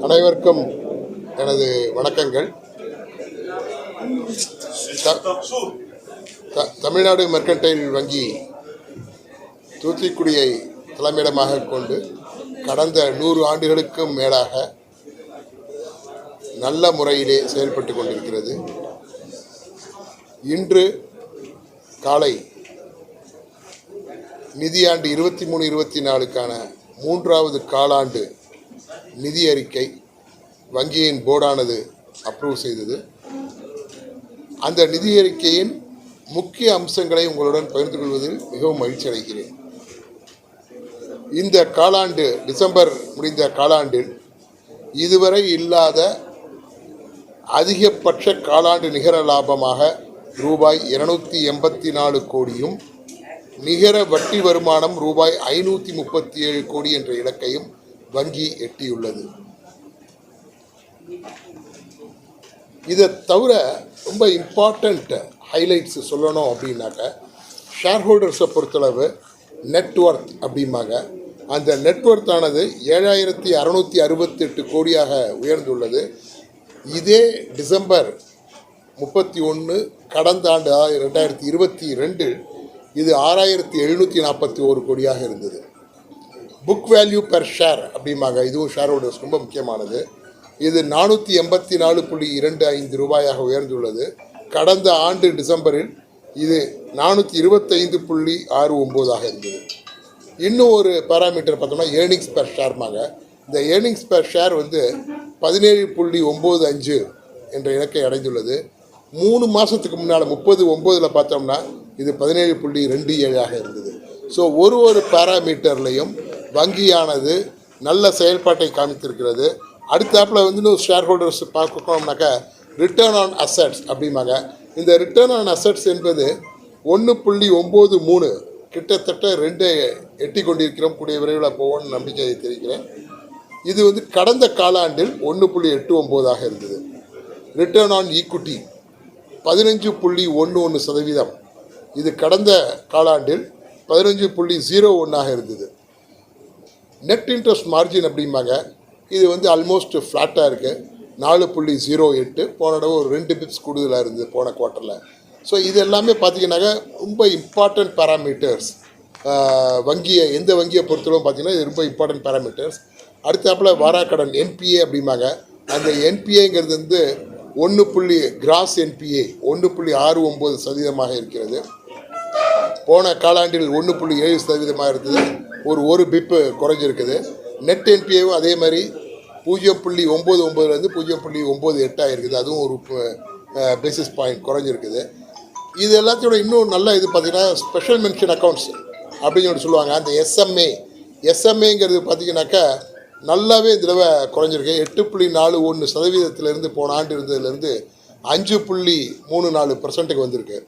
அனைவருக்கும் எனது வணக்கங்கள். த- த- தமிழ்நாடு மெர்கன்டைல் வங்கி தூத்துக்குடியை தலைமையிடமாக கொண்டு கடந்த நூறு ஆண்டுகளுக்கும் மேலாக நல்ல முறையிலே செயல்பட்டு கொண்டிருக்கிறது. இன்று காலை நிதியாண்டு இருபத்தி மூணு இருபத்தி நாலுக்கான மூன்றாவது காலாண்டு நிதி அறிக்கை வங்கியின் போர்டானது அப்ரூவ் செய்தது. அந்த நிதி அறிக்கையின் முக்கிய அம்சங்களை உங்களுடன் பகிர்ந்து கொள்வதில் மிகவும் மகிழ்ச்சி அடைகிறேன். இந்த காலாண்டு டிசம்பர் முடிந்த காலாண்டில் இதுவரை இல்லாத அதிகபட்ச காலாண்டு நிகர லாபமாக ரூபாய் இருநூத்தி எண்பத்தி நாலு கோடியும் நிகர வட்டி வருமானம் ரூபாய் ஐநூற்றி முப்பத்தி ஏழு கோடி என்ற இலக்கையும் வங்கி எட்டியுள்ளது. இதை தவிர ரொம்ப இம்பார்ட்டண்ட் ஹைலைட்ஸ் சொல்லணும் அப்படின்னாக்க ஷேர் ஹோல்டர்ஸை பொறுத்தளவு நெட்ஒர்த் அப்படிம்பாங்க. அந்த நெட்ஒர்த் ஆனது ஏழாயிரத்தி அறநூற்றி அறுபத்தெட்டு கோடியாக உயர்ந்துள்ளது. இதே டிசம்பர் முப்பத்தி ஒன்று கடந்த ஆண்டு ரெண்டாயிரத்தி இருபத்தி ரெண்டு இது ஆறாயிரத்தி எழுநூற்றி நாற்பத்தி ஒரு கோடியாக இருந்தது. புக் வேல்யூ பெர் ஷேர் அப்படிம்பாங்க. இதுவும் ஷேர் ஹோல்டர்ஸ் ரொம்ப முக்கியமானது. இது நானூற்றி எண்பத்தி நாலு புள்ளி இரண்டு ஐந்து ரூபாயாக உயர்ந்துள்ளது. கடந்த ஆண்டு டிசம்பரில் இது நானூற்றி இருபத்தைந்து புள்ளி ஆறு ஒம்போதாக இருந்தது. இன்னும் ஒரு பேராமீட்டர் பார்த்தோம்னா ஏர்னிங்ஸ் பெர் ஷேர்மாங்க இந்த ஏர்னிங்ஸ் பெர் ஷேர் வந்து பதினேழு புள்ளி ஒம்பது அஞ்சு என்ற இலக்கை அடைந்துள்ளது. மூணு மாதத்துக்கு முன்னால் முப்பது ஒம்போதில் பார்த்தோம்னா இது பதினேழு புள்ளி ரெண்டு ஏழாக இருந்தது. ஸோ ஒரு ஒரு பேராமீட்டர்லையும் வங்கியானது நல்ல செயல்பாட்டை காமித்திருக்கிறது. அடுத்தாப்புல வந்து இன்னும் ஷேர் ஹோல்டர்ஸ் பார்க்கணும்னாக்கா ரிட்டர்ன் ஆன் அசட்ஸ் அப்படிம்பாங்க. இந்த ரிட்டர்ன் ஆன் அசட்ஸ் என்பது ஒன்று புள்ளி ஒம்பது மூணு கிட்டத்தட்ட ரெண்டு எட்டி கொண்டிருக்கிறோம். கூடிய விரைவில் போவோம்னு நம்பிக்கையை தெரிவிக்கிறேன். இது வந்து கடந்த காலாண்டில் ஒன்று புள்ளி எட்டு ஒம்போதாக இருந்தது. ரிட்டர்ன் ஆன் ஈக்குட்டி பதினஞ்சு புள்ளி ஒன்று ஒன்று சதவீதம். இது கடந்த காலாண்டில் பதினஞ்சு புள்ளி ஜீரோ ஒன்றாக இருந்தது. நெட் இன்ட்ரெஸ்ட் மார்ஜின் அப்படிம்பாங்க. இது வந்து ஆல்மோஸ்ட் ஃப்ளாட்டாக இருக்குது நாலு புள்ளி ஜீரோ எட்டு போன தடவை ஒரு ரெண்டு பிப்ஸ் கூடுதலாக இருந்தது போன குவார்ட்டரில் ஸோ இது எல்லாமே பார்த்தீங்கன்னாக்கா ரொம்ப இம்பார்ட்டன்ட் பேராமீட்டர்ஸ் வங்கியை எந்த வங்கியை பொறுத்தளவும் பார்த்தீங்கன்னா இது ரொம்ப இம்பார்ட்டன்ட் பேராமீட்டர்ஸ் அடுத்தாப்புல வாராக்கடன் என்பிஏ அப்படிம்பாங்க. அந்த என்பிஏங்கிறது வந்து ஒன்று புள்ளி கிராஸ் என்பிஏ ஒன்று புள்ளி ஆறு ஒம்பது சதவீதமாக இருக்கிறது. போன காலாண்டில் ஒன்று புள்ளி ஏழு சதவீதமாக இருந்தது. ஒரு ஒரு பிப்பு குறைஞ்சிருக்குது. நெட் என்பிஏவும் அதே மாதிரி பூஜ்ஜியம் புள்ளி ஒம்பது ஒம்பதுலேருந்து பூஜ்ஜியம் புள்ளி ஒம்பது எட்டாக இருக்குது அதுவும் ஒரு பேசிஸ் பாயிண்ட் குறைஞ்சிருக்குது. இது எல்லாத்தையோட இன்னும் நல்ல இது பார்த்தீங்கன்னா ஸ்பெஷல் மென்ஷன் அக்கௌண்ட்ஸ் அப்படின்னு சொல்லி சொல்லுவாங்க. அந்த எஸ்எம்ஏ எஸ்எம்ஏங்கிறது பார்த்தீங்கன்னாக்கா நல்லாவே இந்த தடவை குறைஞ்சிருக்கு. எட்டு புள்ளி நாலு ஒன்று சதவீதத்திலேருந்து போன ஆண்டு இருந்ததுலேருந்து அஞ்சு புள்ளி மூணு நாலு பர்சன்ட்டுக்கு வந்திருக்கு.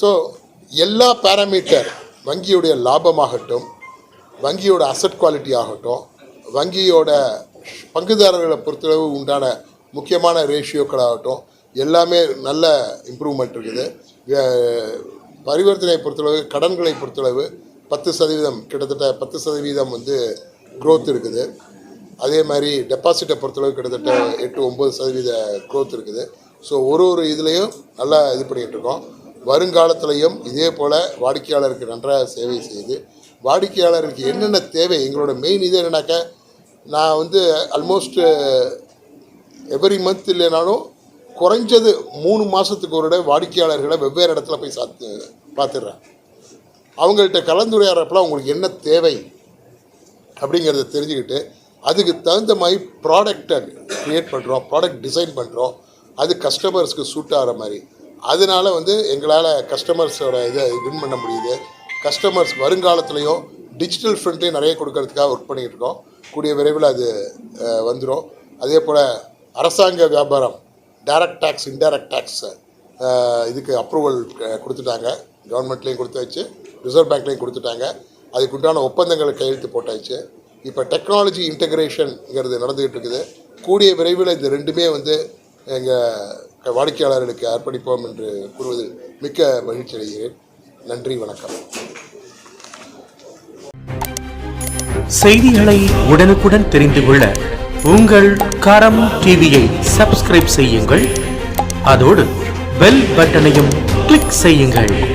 ஸோ எல்லா பேராமீட்டர் வங்கியுடைய லாபமாகட்டும் வங்கியோட அசட் குவாலிட்டி ஆகட்டும் வங்கியோட பங்குதாரர்களை பொறுத்தளவு உண்டான முக்கியமான ரேஷியோக்களாகட்டும் எல்லாமே நல்ல இம்ப்ரூவ்மெண்ட் இருக்குது. பரிவர்த்தனை பொறுத்தளவு கடன்களை பொறுத்தளவு பத்து சதவீதம் கிட்டத்தட்ட பத்து சதவீதம் வந்து க்ரோத் இருக்குது. அதே மாதிரி டெபாசிட்டை பொறுத்தளவு கிட்டத்தட்ட எட்டு ஒம்பது சதவீத க்ரோத் இருக்குது. ஸோ ஒரு ஒரு இதுலேயும் நல்லா இது பண்ணிகிட்டு இருக்கோம். வருங்காலத்திலையும் இதே போல் வாடிக்கையாளருக்கு நன்றாக சேவை செய்து வாடிக்கையாளருக்கு என்னென்ன தேவை எங்களோட மெயின் இது என்னன்னாக்கா நான் வந்து ஆல்மோஸ்ட் எவ்ரி மந்த் இல்லைனாலும் குறைஞ்சது மூணு மாதத்துக்கு ஒரு தடவை வாடிக்கையாளர்களை வெவ்வேறு இடத்துல போய் சாத்து பார்த்துடுறேன். அவங்கள்ட்ட கலந்துரையாடுறப்பெல்லாம் உங்களுக்கு என்ன தேவை அப்படிங்கிறத தெரிஞ்சுக்கிட்டு அதுக்கு தகுந்த மாதிரி ப்ராடக்டை க்ரியேட் பண்ணுறோம் ப்ராடக்ட் டிசைன் பண்ணுறோம் அது கஸ்டமர்ஸ்க்கு சூட் ஆகிற மாதிரி. அதனால வந்து எங்களால் கஸ்டமர்ஸோட இதை வின் பண்ண முடியுது. கஸ்டமர்ஸ் வருங்காலத்துலேயும் டிஜிட்டல் ஃப்ரண்ட்லேயும் நிறைய கொடுக்கறதுக்காக ஒர்க் பண்ணிகிட்டு இருக்கோம் கூடிய விரைவில் அது வந்துடும் அதே போல் அரசாங்க வியாபாரம் டைரக்ட் டேக்ஸ் இன்டைரக்ட் டேக்ஸ் இதுக்கு அப்ரூவல் கொடுத்துட்டாங்க. கவர்மெண்ட்லேயும் கொடுத்தாச்சு ரிசர்வ் பேங்க்லேயும் கொடுத்துட்டாங்க. அதுக்கு உண்டான ஒப்பந்தங்கள் கையெழுத்து போட்டாச்சு. இப்போ டெக்னாலஜி இன்டகிரேஷன்ங்கிறது நடந்துகிட்டு இருக்குது. கூடிய விரைவில் இந்த ரெண்டுமே வந்து எங்கள் வாடிக்கையாளர்களுக்கு அர்ப்பணிப்போம் என்று கூறுவதில் மிக்க மகிழ்ச்சி அடைகிறேன். நன்றி வணக்கம். செய்திகளை உடனுக்குடன் தெரிந்து கொள்ள உங்கள் கரம் டிவியை சப்ஸ்கிரைப் செய்யுங்கள். அதோடு பெல் பட்டனையும் கிளிக் செய்யுங்கள்.